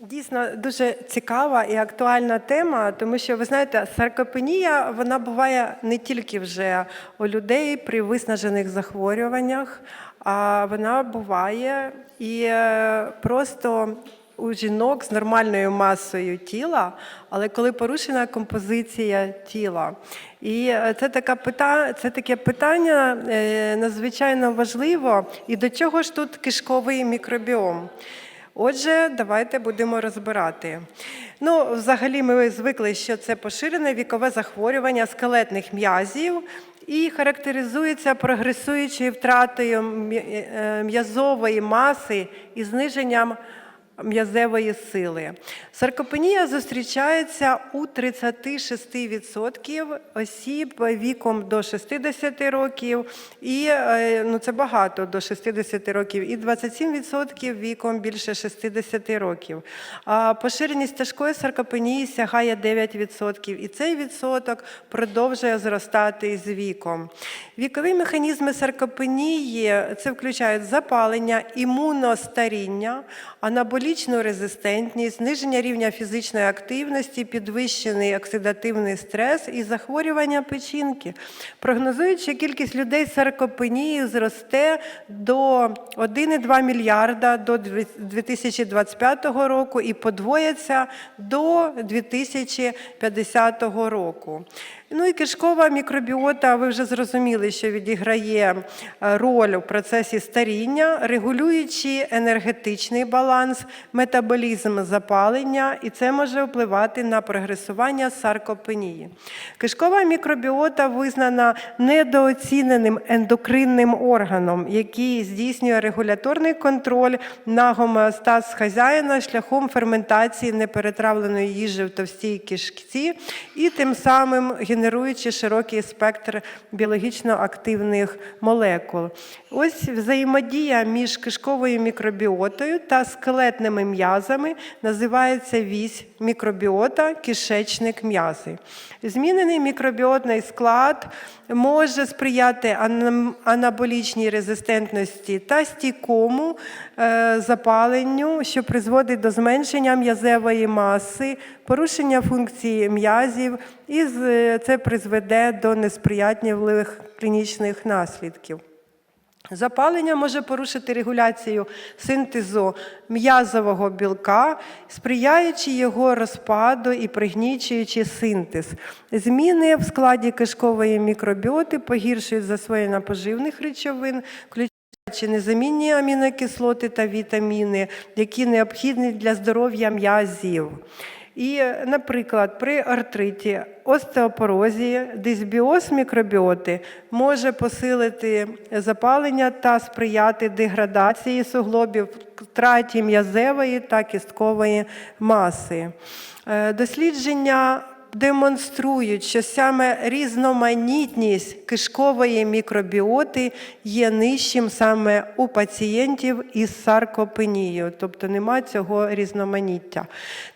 Дійсно дуже цікава і актуальна тема, тому що ви знаєте, саркопенія вона буває не тільки вже у людей при виснажених захворюваннях, а вона буває і е, просто у жінок з нормальною масою тіла, але коли порушена композиція тіла. І е, це така пита... це таке питання е, надзвичайно важливо. І до чого ж тут кишковий мікробіом? Отже, давайте будемо розбирати. Ну, взагалі, ми звикли, що це поширене вікове захворювання скелетних м'язів і характеризується прогресуючою втратою е, м'язової маси і зниженням м'язевої сили. Саркопенія зустрічається у 36% осіб віком до 60 років, і е, ну, це багато до 60 років, і 27% віком більше 60 років. А поширеність тяжкої саркопенії сягає 9%, і цей відсоток продовжує зростати з віком. Вікові механізми саркопенії це включають запалення, імуностаріння, анаболічну резистентність, зниження рівня фізичної активності, підвищений оксидативний стрес і захворювання печінки. Прогнозують, що кількість людей з саркопенією зросте до 1,2 мільярда до 2025 року і подвоїться до 2050 року. Ну і кишкова мікробіота, ви вже зрозуміли, що відіграє е, роль у процесі старіння, регулюючи енергетичний баланс, метаболізм запалення, і це може впливати на прогресування саркопенії. Кишкова мікробіота визнана недооціненим ендокринним органом, який здійснює регуляторний контроль на гомеостаз хазяїна шляхом ферментації неперетравленої їжі в товстій кишці і тим самим генеруючи широкий спектр біологічно активних молекул. Ось взаємодія між кишковою мікробіотою та скелетними м'язами називається вісь мікробіота, кишечник м'язи. Змінений мікробіотний склад може сприяти анаболічній резистентності та стійкому е, запаленню, що призводить до зменшення м'язевої маси, порушення функції м'язів, і це призведе до несприятливих клінічних наслідків. Запалення може порушити регуляцію синтезу м'язового білка, сприяючи його розпаду і пригнічуючи синтез. Зміни в складі кишкової мікробіоти погіршують засвоєння поживних речовин, включаючи незамінні амінокислоти та вітаміни, які необхідні для здоров'я м'язів. І, наприклад, при артриті, остеопорозі, дисбіоз мікробіоти може посилити запалення та сприяти деградації суглобів, втраті м'язевої та кісткової маси. Е, Дослідження демонструють, що саме різноманітність кишкової мікробіоти є нижчим саме у пацієнтів із саркопенією, тобто нема цього різноманіття.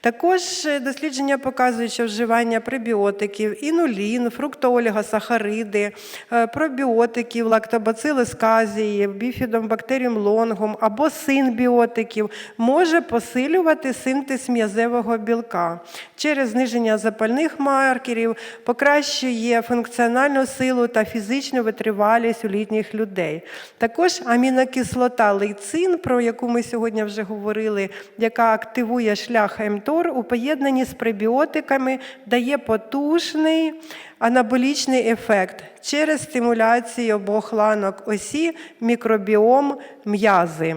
Також е, дослідження показують, що вживання пребіотиків, інулін, фруктоолігосахариди, е, пробіотиків, лактобацили з казії, біфідомбактеріум лонгум або синбіотиків може посилювати синтез м'язевого білка через зниження запальних маркерів, покращує функціональну силу та фізичну витривалість у літніх людей. Також амінокислота лейцин, про яку ми сьогодні вже говорили, яка активує шлях МТОР у поєднанні з пребіотиками, дає потужний анаболічний ефект через стимуляцію обох ланок осі, мікробіом м'язи.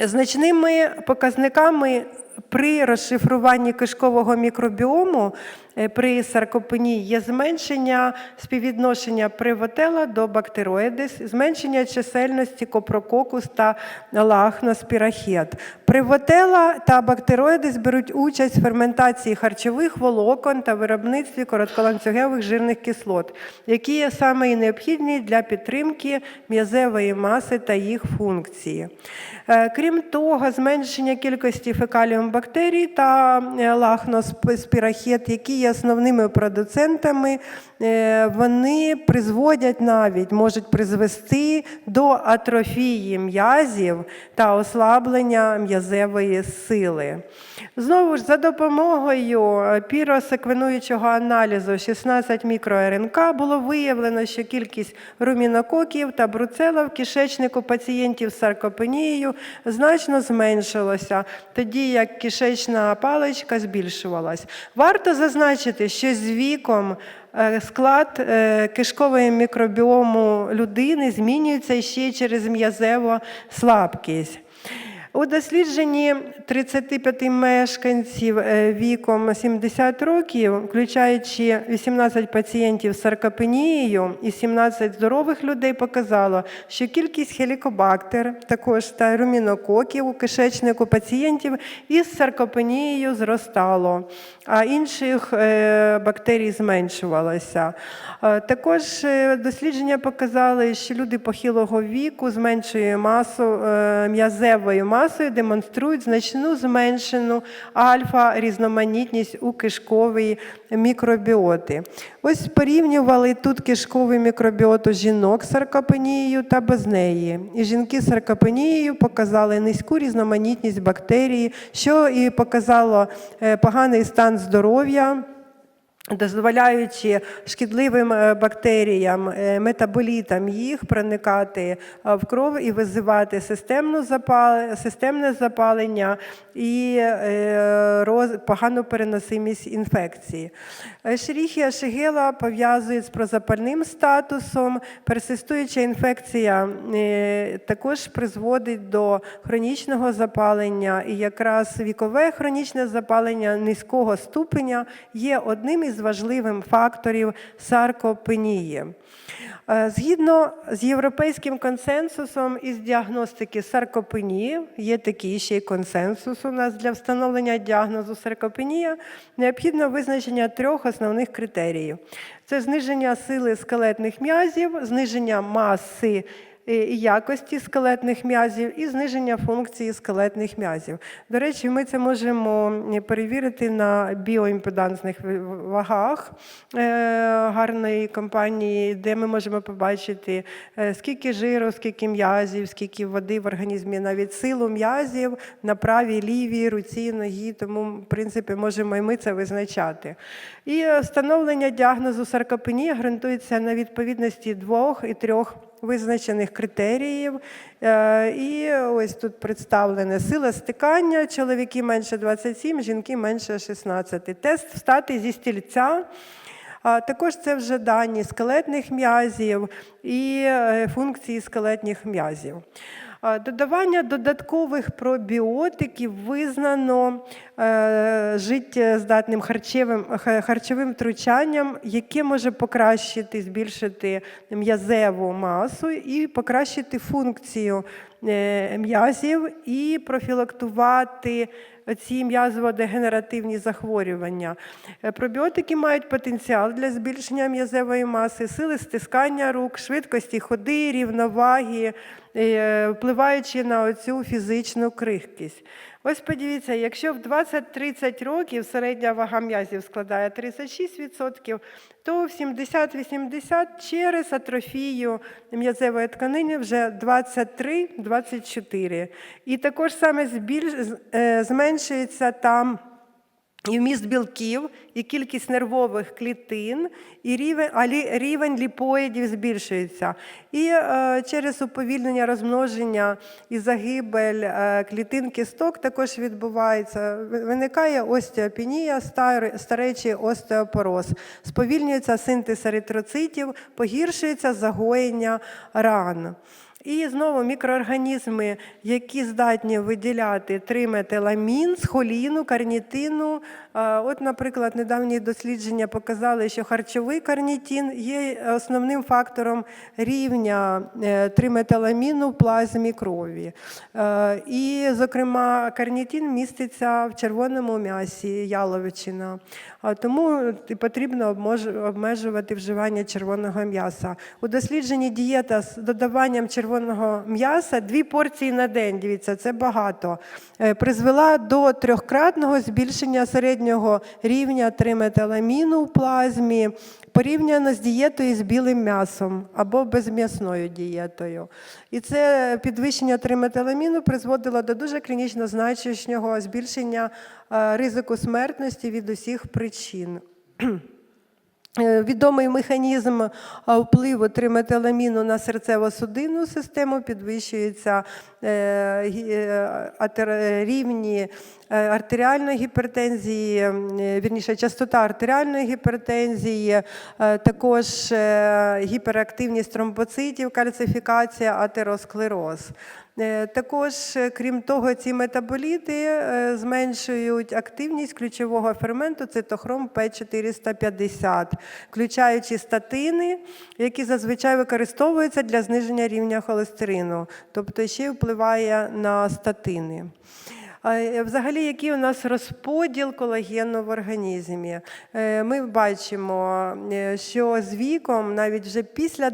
Значними показниками при розшифруванні кишкового мікробіому е, при саркопенії є зменшення співвідношення привотела до бактероїдис, зменшення чисельності копрококус та лахноспірахет. Привотела та бактероїдис беруть участь в ферментації харчових волокон та виробництві коротколанцюгових жирних кислот, які є саме і необхідні для підтримки м'язевої маси та їх функції. Е, Крім того, зменшення кількості фекаліум бактерій та е, лахноспірахет, які є основними продуцентами, вони призводять навіть, можуть призвести до атрофії м'язів та ослаблення м'язевої сили. Знову ж за допомогою е, піросеквенуючого аналізу 16 мікро-РНК було виявлено, що кількість румінококів та бруцела в кишечнику пацієнтів з саркопенією значно зменшилося, тоді як кишечна паличка збільшувалась. Варто зазначити, що з віком е, склад е, кишкової мікробіому людини змінюється ще через м'язеву слабкість. У дослідженні 35 мешканців е, віком 70 років, включаючи 18 пацієнтів з саркопенією і 17 здорових людей, показало, що кількість хелікобактер, також та румінококів у кишечнику пацієнтів із саркопенією зростало, а інших е, бактерій зменшувалося. Е, Також дослідження показали, що люди похилого віку з меншою масою е, м'язевою масою демонструють значну зменшену альфа-різноманітність у кишковій мікробіоти. Ось порівнювали тут кишковий мікробіоту жінок з саркопенією та без неї. І жінки з саркопенією показали низьку різноманітність бактерій, що і показало е, поганий стан здоров'я дозволяючи шкідливим е, бактеріям, е, метаболітам їх проникати е, в кров і визивати системну запал... системне запалення і роз... погану переносимість інфекції. Шеріхія Шигела пов'язують з прозапальним статусом. Персистуюча інфекція е, також призводить до хронічного запалення, і якраз вікове хронічне запалення низького ступеня є одним із важливих факторів саркопенії. Е, Згідно з європейським консенсусом із діагностики саркопенії, є такий ще й консенсус у нас для встановлення діагнозу саркопенія, необхідно визначення трьох основних критеріїв: це зниження сили скелетних м'язів, зниження маси і якості скелетних м'язів і зниження функції скелетних м'язів. До речі, ми це можемо перевірити на біоімпедансних вагах е, гарної компанії, де ми можемо побачити, е, скільки жиру, скільки м'язів, скільки води в організмі, навіть силу м'язів на правій, лівій руці, ногі. Тому, в принципі, можемо і ми це визначати. І е, встановлення діагнозу саркопенії ґрунтується на відповідності двох і трьох визначених критеріїв. Е, І ось тут представлене сила стикання, чоловіки менше 27, жінки менше 16. Тест встати зі стільця. Також це вже дані скелетних м'язів і е, функції скелетних м'язів. Додавання додаткових пробіотиків визнано е, життєздатним харчовим, харчовим втручанням, яке може покращити, збільшити м'язеву масу і покращити функцію е, м'язів і профілактувати ці м'язово-дегенеративні захворювання. Е, Пробіотики мають потенціал для збільшення м'язевої маси, сили стискання рук, швидкості ходи, рівноваги, е, впливаючи на оцю фізичну крихкість. Ось подивіться, якщо в 20-30 років середня вага м'язів складає 36%, то в 70-80 через атрофію м'язевої тканини вже 23-24. І також саме збільш... е, зменшується там і вміст білків, і кількість нервових клітин, і рівень, рівень ліпоїдів збільшується. І е, через уповільнення розмноження і загибель е, клітин кісток також відбувається. Виникає остеопенія, стар- старечий остеопороз, сповільнюється синтез еритроцитів, погіршується загоєння ран. І знову мікроорганізми, які здатні виділяти триметиламін, схоліну, карнітину. От, наприклад, недавні дослідження показали, що харчовий карнітин є основним фактором рівня е, триметиламіну в плазмі крові. Е, І, зокрема, карнітин міститься в червоному м'ясі, яловичина. Тому потрібно обмежувати вживання червоного м'яса. У дослідженні дієта з додаванням червоного ферментованого м'яса дві порції на день. Дивіться, це багато. е, Призвела до трьохкратного збільшення середнього рівня триметаламіну в плазмі порівняно з дієтою з білим м'ясом або безм'ясною дієтою. І це підвищення триметаламіну призводило до дуже клінічно значущого збільшення е, ризику смертності від усіх причин. Е, Відомий механізм впливу триметиламіну на серцево-судинну систему підвищується е, е, рівні е, артеріальної гіпертензії, е, вірніше, частота артеріальної гіпертензії, е, також е, гіперактивність тромбоцитів, кальцифікація, атеросклероз. Е, Також, е, крім того, ці метаболіти е, зменшують активність ключового ферменту цитохром П450, включаючи статини, які зазвичай використовуються для зниження рівня холестерину, тобто ще впливає на статини. Взагалі, який у нас розподіл колагену в організмі? Ми бачимо, що з віком, навіть вже після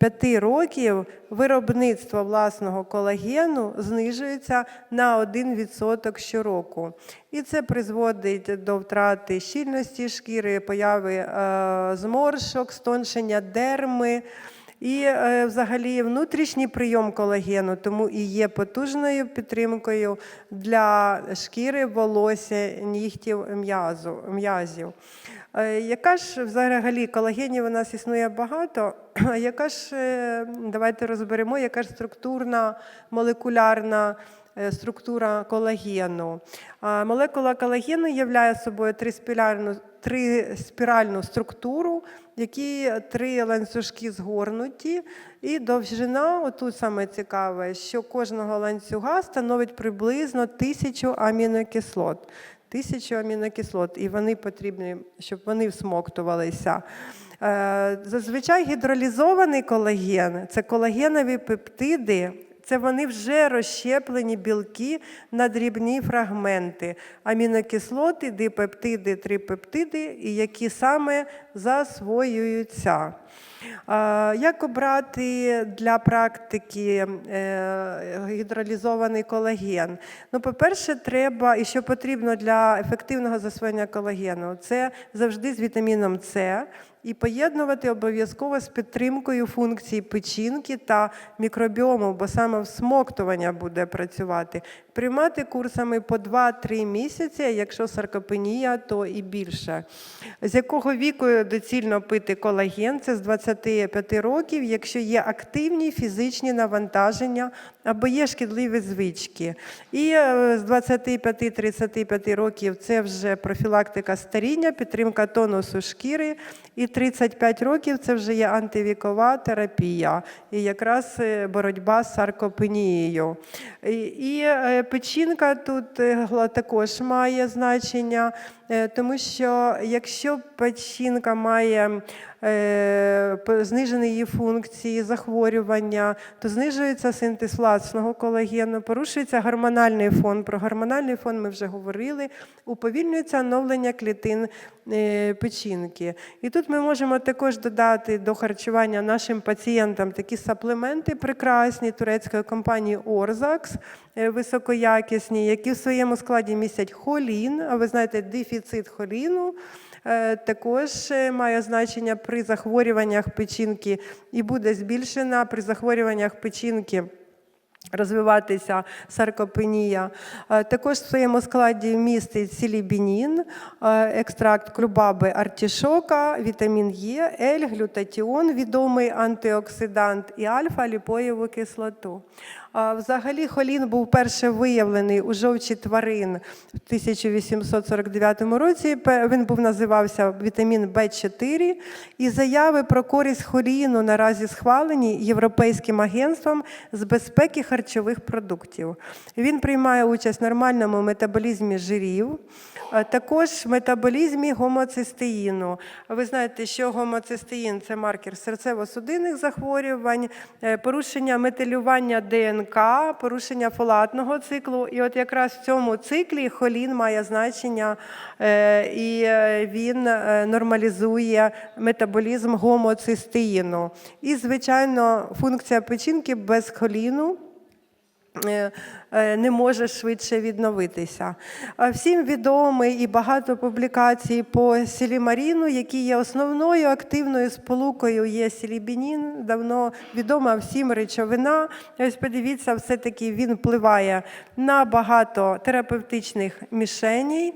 25 років, виробництво власного колагену знижується на 1% щороку. І це призводить до втрати щільності шкіри, появи е, зморшок, стоншення дерми. І е, взагалі внутрішній прийом колагену тому і є потужною підтримкою для шкіри, волосся, нігтів, м'язів. Е, Яка ж взагалі колагенів у нас існує багато? Яка ж, е, давайте розберемо, яка ж структурна молекулярна структура колагену. Молекула колагену являє собою триспіральну, триспіральну структуру, в якій три ланцюжки згорнуті, і довжина, отут саме цікаве, що кожного ланцюга становить приблизно тисячу амінокислот. Тисячу амінокислот, і вони потрібні, щоб вони всмоктувалися. Е, Зазвичай гідролізований колаген це колагенові пептиди. Це вони вже розщеплені білки на дрібні фрагменти, амінокислоти, дипептиди, трипептиди, які саме засвоюються. Як обрати для практики е, гідролізований колаген? Ну, по-перше, треба, і що потрібно для ефективного засвоєння колагену, це завжди з вітаміном С і поєднувати обов'язково з підтримкою функцій печінки та мікробіому, бо саме всмоктування буде працювати. Приймати курсами по 2-3 місяці, якщо саркопенія, то і більше. З якого віку доцільно пити колаген? Це з 25 років, якщо є активні фізичні навантаження або є шкідливі звички. І е, з 25-35 років це вже профілактика старіння, підтримка тонусу шкіри. І 35 років це вже є антивікова терапія, і якраз е, боротьба з саркопенією. І, е, печінка тут е, також має значення, е, тому що якщо печінка має е, знижені її функції, захворювання, то знижується синтез власного колагену, порушується гормональний фон. Про гормональний фон ми вже говорили, уповільнюється оновлення клітин е, печінки. І тут ми можемо також додати до харчування нашим пацієнтам такі саплементи прекрасні турецької компанії Орзакс, е, високоякісні, які в своєму складі містять холін, а ви знаєте, дефіцит холіну. Е, Також е, має значення при захворюваннях печінки і буде збільшена при захворюваннях печінки розвиватися саркопенія. Е, Також в своєму складі містить сілібінін, екстракт клюбаби артішока, вітамін Е, Л, глютатіон, відомий антиоксидант і альфа-ліпоєву кислоту. Взагалі холін був перше виявлений у жовчі тварин в 1849 році. Він був називався вітамін В4. І заяви про користь холіну наразі схвалені Європейським агентством з безпеки харчових продуктів. Він приймає участь в нормальному метаболізмі жирів, також в метаболізмі гомоцистеїну. Ви знаєте, що гомоцистеїн – це маркер серцево-судинних захворювань, е, порушення метилювання ДНК ДНК, порушення фолатного циклу. І от якраз в цьому циклі холін має значення, е, і е, він е, нормалізує метаболізм гомоцистеїну. І, звичайно, функція печінки без холіну не може швидше відновитися. Всім відомий і багато публікацій по сілімаріну, який є основною активною сполукою є сілібінін, давно відома всім речовина. Ось подивіться, все-таки він впливає на багато терапевтичних мішеней.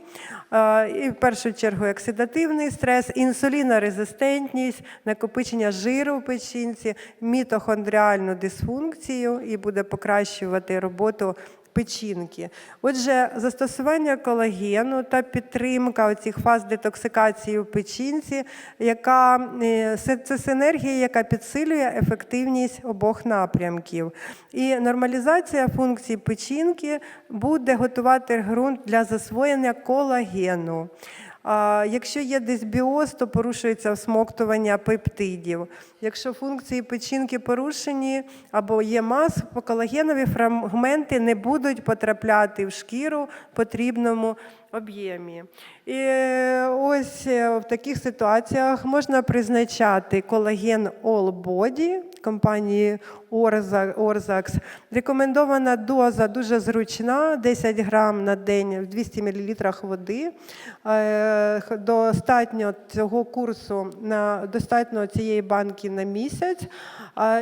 Е, І в першу чергу оксидативний стрес, інсулінорезистентність, накопичення жиру в печінці, мітохондріальну дисфункцію і буде покращувати роботу печінки. Отже, застосування колагену та підтримка цих фаз детоксикації в печінці, яка е, це- синергія, яка підсилює ефективність обох напрямків. І нормалізація функцій печінки буде готувати ґрунт для засвоєння колагену. Якщо є дисбіоз, то порушується всмоктування пептидів. Якщо функції печінки порушені або є мас, колагенові фрагменти не будуть потрапляти в шкіру потрібному об'ємі. І е, ось е, в таких ситуаціях можна призначати колаген All Body компанії Orza- Orzax. Рекомендована доза дуже зручна, 10 грам на день в 200 мл води. Е, Достатньо цього курсу на достатньо цієї банки на місяць.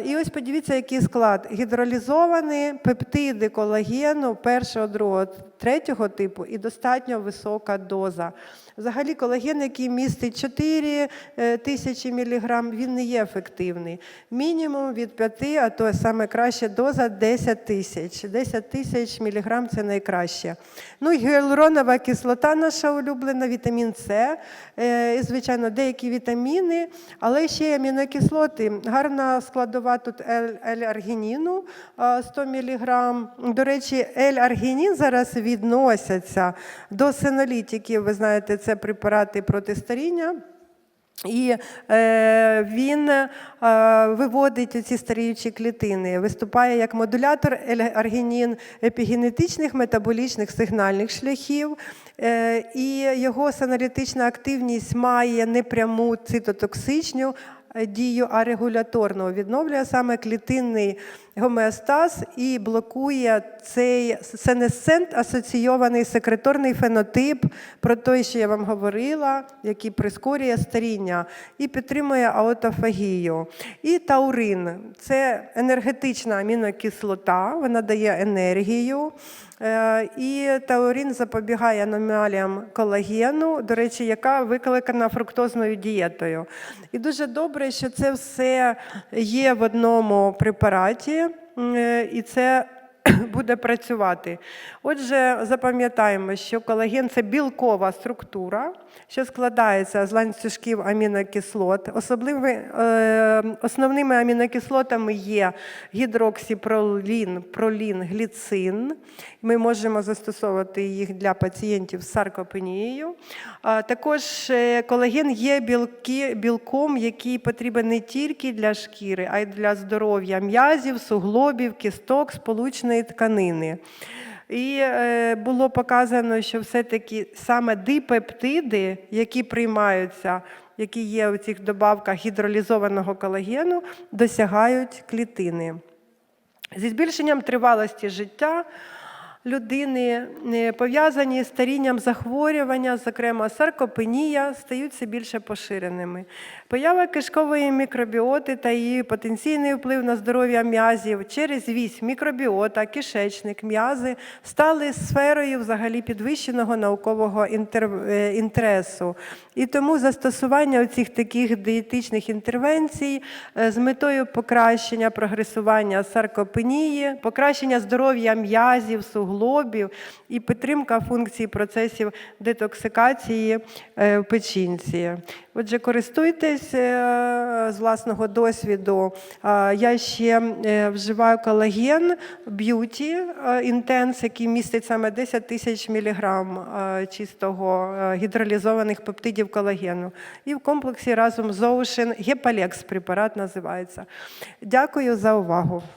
І ось подивіться, який склад. Гідролізовані пептиди колагену першого, другого, третього типу і достатньо висока доза. Взагалі, колаген, який містить 4 е, тисячі міліграм, він не є ефективний. Мінімум від 5, а то саме краща доза 10 тисяч. 10 тисяч міліграм це найкраще. Ну гіалуронова кислота наша улюблена, вітамін С, е, і, звичайно, деякі вітаміни, але ще й амінокислоти. Гарна складова тут L-аргініну е, 100 міліграм. До речі, L-аргінін зараз відносяться до синолітиків. Ви знаєте, це препарати проти старіння. І е, він е, виводить ці старіючі клітини, виступає як модулятор аргінін епігенетичних метаболічних сигнальних шляхів, е, і його саналітична активність має непряму цитотоксичну дію, а регуляторну. Відновлює саме клітинний гомеостаз і блокує цей сенесцент асоційований секреторний фенотип, про той, що я вам говорила, який прискорює старіння і підтримує аутофагію. І таурин це енергетична амінокислота, вона дає енергію. Е, І таурин запобігає аномаліям колагену, до речі, яка викликана фруктозною дієтою. І дуже добре, що це все є в одному препараті, е, і це буде працювати. Отже, запам'ятаємо, що колаген це білкова структура, що складається з ланцюжків амінокислот. Особливі, е, основними амінокислотами є гідроксіпролін, пролін, гліцин. Ми можемо застосовувати їх для пацієнтів з саркопенією. Також е, колаген є білки, білком, який потрібен не тільки для шкіри, а й для здоров'я м'язів, суглобів, кісток, сполучної тканини. І е, було показано, що все-таки саме дипептиди, які приймаються, які є у цих добавках гідролізованого колагену, досягають клітини. Зі збільшенням тривалості життя людини е, пов'язані з старінням захворювання, зокрема саркопенія, стають все більше поширеними. Поява кишкової мікробіоти та її потенційний вплив на здоров'я м'язів через вісь мікробіота, кишечник, м'язи стали сферою взагалі підвищеного наукового е, інтересу. І тому застосування цих таких дієтичних інтервенцій е, з метою покращення прогресування саркопенії, покращення здоров'я м'язів, суглобів і підтримка функцій процесів детоксикації е, в печінці. Отже, користуйтесь е, з власного досвіду. Я ще е, вживаю колаген б'юті інтенс, який містить саме 10 тисяч міліграм чистого гідролізованих пептидів колагену. І в комплексі разом з Ocean Гепалекс препарат називається. Дякую за увагу.